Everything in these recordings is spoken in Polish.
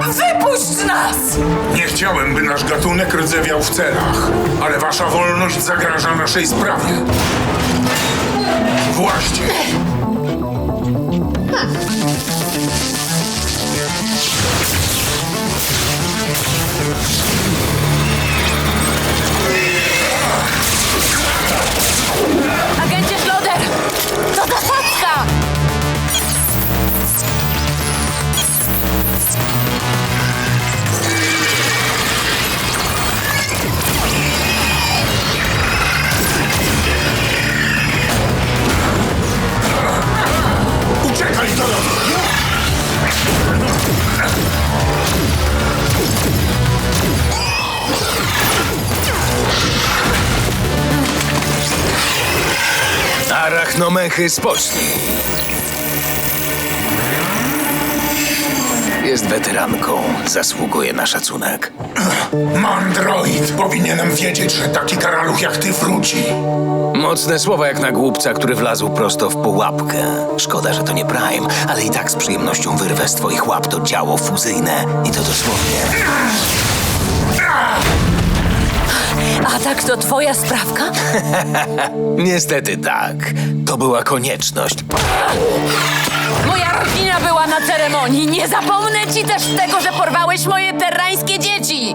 Wypuść nas! Nie chciałem, by nasz gatunek rdzewiał w celach, ale wasza wolność zagraża naszej sprawie. Właśnie. Arachnomechy spocznij. Jest weteranką, zasługuje na szacunek. Mandroid! Powinienem wiedzieć, że taki karaluch jak ty wróci. Mocne słowa jak na głupca, który wlazł prosto w pułapkę. Szkoda, że to nie Prime, ale i tak z przyjemnością wyrwę z twoich łap to działo fuzyjne. I to dosłownie. A tak to twoja sprawka? Niestety tak. To była konieczność. Moja rodzina była na ceremonii. Nie zapomnę ci też tego, że porwałeś moje terrańskie dzieci!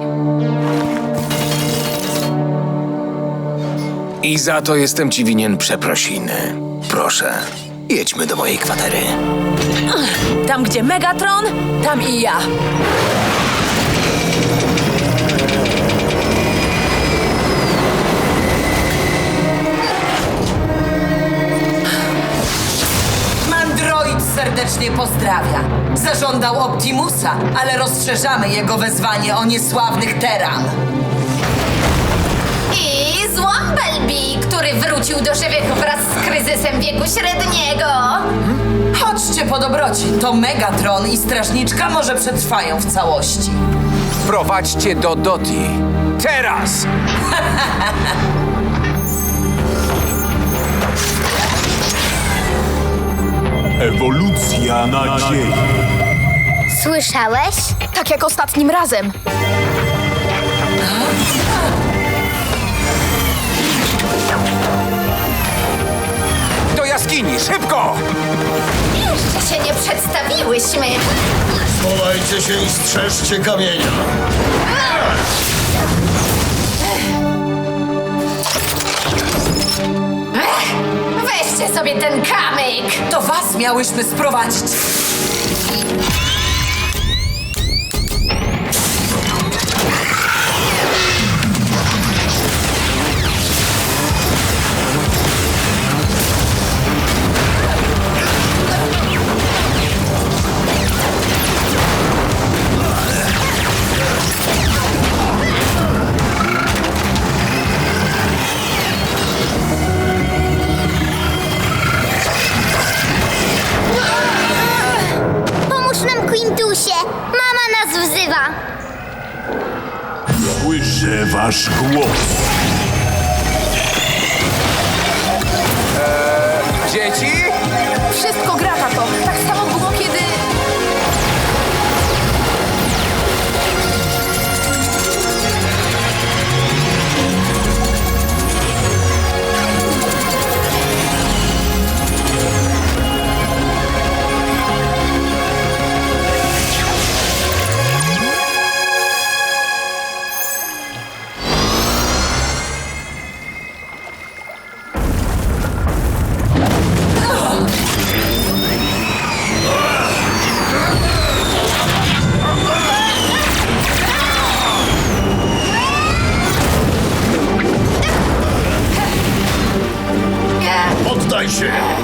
I za to jestem ci winien przeprosiny. Proszę, jedźmy do mojej kwatery. Tam, gdzie Megatron, tam i ja. Serdecznie pozdrawia. Zażądał Optimusa, ale rozszerzamy jego wezwanie o niesławnych Teran. I Złambelbi, który wrócił do żywych wraz z kryzysem wieku średniego. Chodźcie po dobroci, to Megatron i Strażniczka może przetrwają w całości. Prowadźcie do Doti. Teraz! Ewolucja nadziei. Słyszałeś? Tak jak ostatnim razem. Do jaskini, szybko! Jeszcze się nie przedstawiłyśmy. Schowajcie się i strzeżcie kamienia. Weźcie sobie ten kamyk. To was miałyśmy sprowadzić. Nas wzywa. Słyszę wasz głos. Dzieci? Wszystko gra,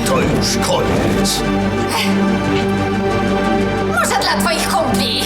To już koniec. Może dla twoich kumpli.